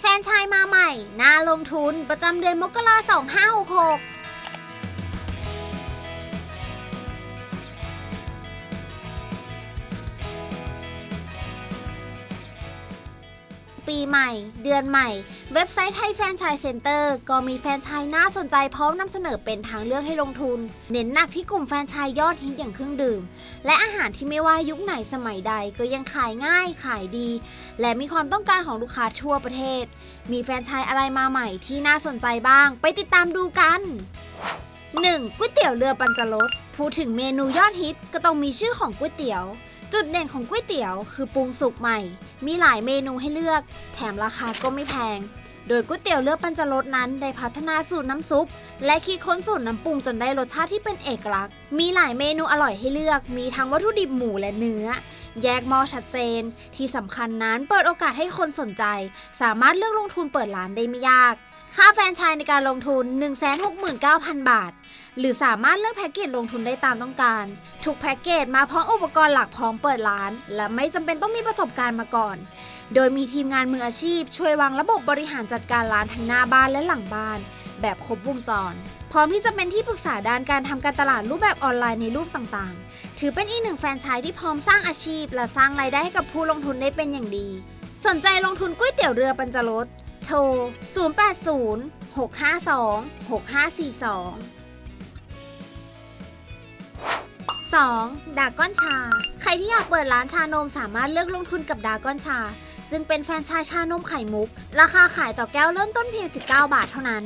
แฟนชายมาใหม่ น่าลงทุนประจำเดือนมกราคม2566 ปีใหม่ เดือนใหม่ เว็บไซต์ไทยแฟนชส์เซ็นเตอร์ก็มีแฟนชส์น่าสนใจพร้อมนำเสนอเป็นทางเลือกให้ลงทุน เน้นหนักที่กลุ่มแฟนชส์ยอดฮิตอย่างเครื่องดื่ม และอาหารที่ไม่ว่ายุคไหนสมัยใดก็ยังขายง่ายขายดี และมีความต้องการของลูกค้าทั่วประเทศ มีแฟนชส์อะไรมาใหม่ที่น่าสนใจบ้าง ไปติดตามดูกัน 1. ก๋วยเตี๋ยวเรือปัญจรสพูดถึงเมนูยอดฮิตก็ต้องมีชื่อของก๋วยเตี๋ยว จุดเด่นของก๋วยเตี๋ยวคือปรุงสุกใหม่ มีหลายเมนูให้เลือก แถมราคาก็ไม่แพง โดยก๋วยเตี๋ยวเรือปัญจรสนั้นได้พัฒนาสูตรน้ำซุป และคิดค้นสูตรน้ำปรุงจนได้รสชาติที่เป็นเอกลักษณ์ มีหลายเมนูอร่อยให้เลือก มีทั้งวัตถุดิบหมูและเนื้อ แยกหม้อชัดเจน ที่สำคัญนั้นเปิดโอกาสให้คนสนใจ สามารถเลือกลงทุนเปิดร้านได้ไม่ยาก ค่าแฟนชส์ในการลงทุน 169,000 บาท หรือสามารถเลือกแพ็กเกจลงทุนได้ตามต้องการ ทุกแพ็กเกจมาพร้อมอุปกรณ์หลักพร้อมเปิดร้าน และไม่จำเป็นต้องมีประสบการณ์มาก่อน โดยมีทีมงานมืออาชีพ ช่วยวางระบบบริหารจัดการร้านทั้งหน้าบ้านและหลังบ้าน แบบครบวงจร พร้อมที่จะเป็นที่ปรึกษาด้านการทำการตลาดรูปแบบออนไลน์ในรูปต่างๆ ถือเป็นอีกหนึ่งแฟนชส์ที่พร้อมสร้างอาชีพ และสร้างรายได้ให้กับผู้ลงทุนได้เป็นอย่างดี สนใจลงทุนก๋วยเตี๋ยวเรือปัญจรส โทร 080 652 6542 2. ดาก้อนชา ใครที่อยากเปิดร้านชานมสามารถเลือกลงทุนกับดาก้อนชา ซึ่งเป็นแฟรนไชายชานมไข่มุก ราคาขายต่อแก้วเริ่มต้นเพียง 19 บาทเท่านั้น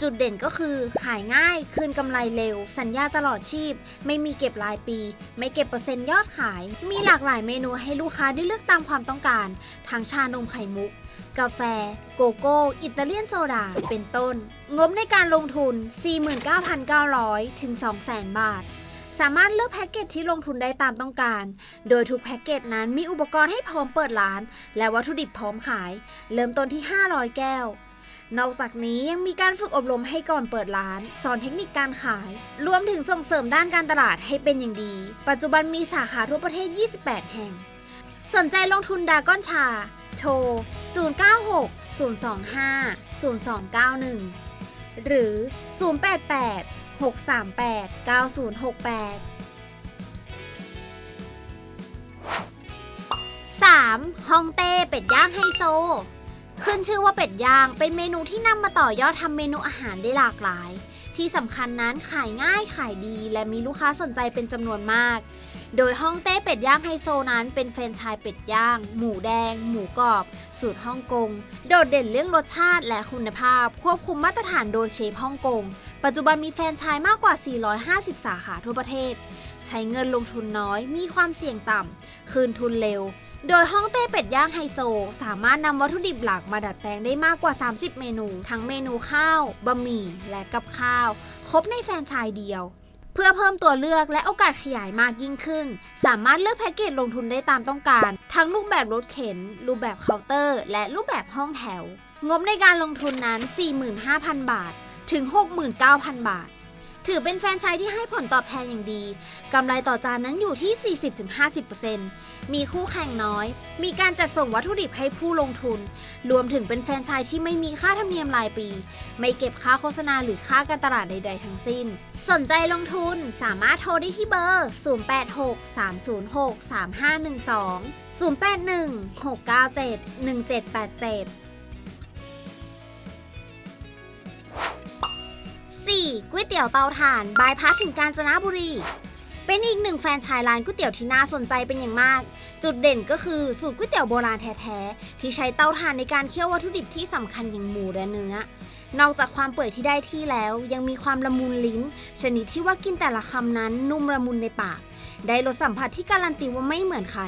จุดเด่นก็คือขายง่าย คืนกำไรเร็ว สัญญาตลอดชีพ ไม่มีเก็บรายปี ไม่เก็บเปอร์เซ็นต์ยอดขาย มีหลากหลายเมนูให้ลูกค้าได้เลือกตามความต้องการ ทั้งชานมไข่มุก กาแฟ โกโก้ อิตาเลียนโซดา เป็นต้น งบในการลงทุน 49,900 ถึง 200,000 บาท สามารถเลือกแพ็กเกจที่ลงทุนได้ตามต้องการ โดยทุกแพ็กเกจนั้นมีอุปกรณ์ให้พร้อมเปิดร้าน และวัตถุดิบพร้อมขาย เริ่มต้นที่ 500 แก้วนอกจากนี้ยังมีการฝึกอบรมให้ก่อนเปิดร้าน สอนเทคนิคการขาย รวมถึงส่งเสริมด้านการตลาดให้เป็นอย่างดี ปัจจุบันมีสาขาทั่วประเทศ 28 แห่ง สนใจลงทุนดาก้อนชา โทร 096 025 0291 หรือ 088 638 9068 3. ฮองเต้เป็ดย่างไฮโซ ขึ้นชื่อว่าเป็ดย่างเป็นเมนูที่นำมาต่อยอดทำเมนูอาหารได้หลากหลาย ที่สำคัญนั้นขายง่ายขายดีและมีลูกค้าสนใจเป็นจำนวนมาก โดยฮ่องเต้เป็ดย่างไฮโซนั้นเป็นแฟรนไชส์เป็ดย่าง หมูแดง หมูกรอบ สูตรฮ่องกง โดดเด่นเรื่องรสชาติและคุณภาพ ควบคุมมาตรฐานโดยเชฟฮ่องกง ปัจจุบันมีแฟรนไชส์มากกว่า 450 สาขาทั่วประเทศ ใช้เงินลงทุนน้อย มีความเสี่ยงต่ำ คืนทุนเร็ว โดยฮ่องเต้เป็ดย่างไฮโซ สามารถนำวัตถุดิบหลักมาดัดแปลงได้มากกว่า 30 เมนู ทั้งเมนูข้าว บะหมี่ และกับข้าว ครบในแฟรนไชส์เดียว เพื่อเพิ่มตัวเลือกและโอกาสขยายมากยิ่งขึ้น สามารถเลือกแพ็กเกจลงทุนได้ตามต้องการ ทั้งรูปแบบรถเข็น รูปแบบเคาน์เตอร์ และรูปแบบห้องแถว งบในการลงทุนนั้น 45,000 บาท ถึง 69,000 บาท ถือเป็นแฟรนไชส์ที่ให้ผลตอบแทนอย่างดี กำไรต่อจานนั้นอยู่ที่ 40-50%มีคู่แข่งน้อย มีการจัดส่งวัตถุดิบให้ผู้ลงทุน รวมถึงเป็นแฟรนไชส์ที่ไม่มีค่าธรรมเนียมรายปี ไม่เก็บค่าโฆษณาหรือค่าการตลาดใด ๆ ทั้งสิ้น สนใจลงทุนสามารถโทรได้ที่เบอร์ 086 306 3512 081 697 1787 ก๋วยเตี๋ยวเตาถ่านบายพาสถึงกาญจนบุรี เป็นอีกหนึ่งแฟนชายร้านก๋วยเตี๋ยวที่น่าสนใจเป็นอย่างมาก จุดเด่นก็คือสูตรก๋วยเตี๋ยวโบราณแท้ๆ ที่ใช้เตาถ่านในการเคี่ยววัตถุดิบที่สำคัญอย่างหมูและเนื้อ นอกจากความเปื่อยที่ได้ที่แล้ว ยังมีความละมุนลิ้น ชนิดที่ว่ากินแต่ละคำนั้นนุ่มละมุนในปาก ได้รสสัมผัสที่การันตีว่าไม่เหมือนใคร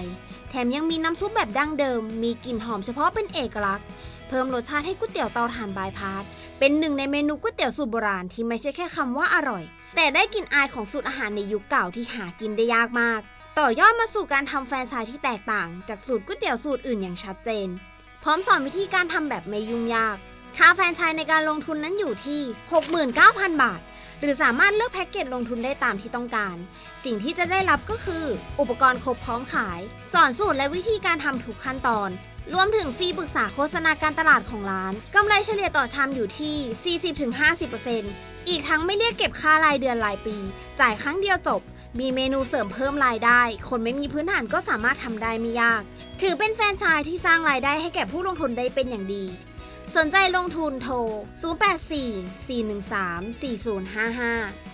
แถมยังมีน้ำซุปแบบดั้งเดิม มีกลิ่นหอมเฉพาะเป็นเอกลักษณ์ พิ่มรสชาติให้ก๋วยเตี๋ยวเตาถ่านบายพาสเป็นหนึ่งในเมนูก๋วยเตี๋ยวสูตรโบราณที่ไม่ใช่แค่คำว่าอร่อย แต่ได้กลิ่นอายของสูตรอาหารในยุคเก่าที่หากินได้ยากมาก ต่อยอดมาสู่การทำแฟรนไชส์ที่แตกต่าง จากสูตรก๋วยเตี๋ยวสูตรอื่นอย่างชัดเจน พร้อมสอนวิธีการทำแบบไม่ยุ่งยาก ค่าแฟรนไชส์ในการลงทุนนั้นอยู่ที่ 69,000 บาท หรือสามารถเลือกแพ็กเกจลงทุนได้ตามที่ต้องการ สิ่งที่จะได้รับก็คือ อุปกรณ์ครบพร้อมขาย สอนสูตรและวิธีการทำทุกขั้นตอน รวมถึงฟรีปรึกษาโฆษณาการตลาดของร้าน กำไรเฉลี่ยต่อชามอยู่ที่ 40-50%อีกทั้งไม่เรียกเก็บค่ารายเดือนรายปี จ่ายครั้งเดียวจบ มีเมนูเสริมเพิ่มรายได้ คนไม่มีพื้นฐานก็สามารถทำได้ไม่ยาก ถือเป็นแฟรนไชส์ที่สร้างรายได้ให้แก่ผู้ลงทุนได้เป็นอย่างดี สนใจลงทุนโทร 084 413 4055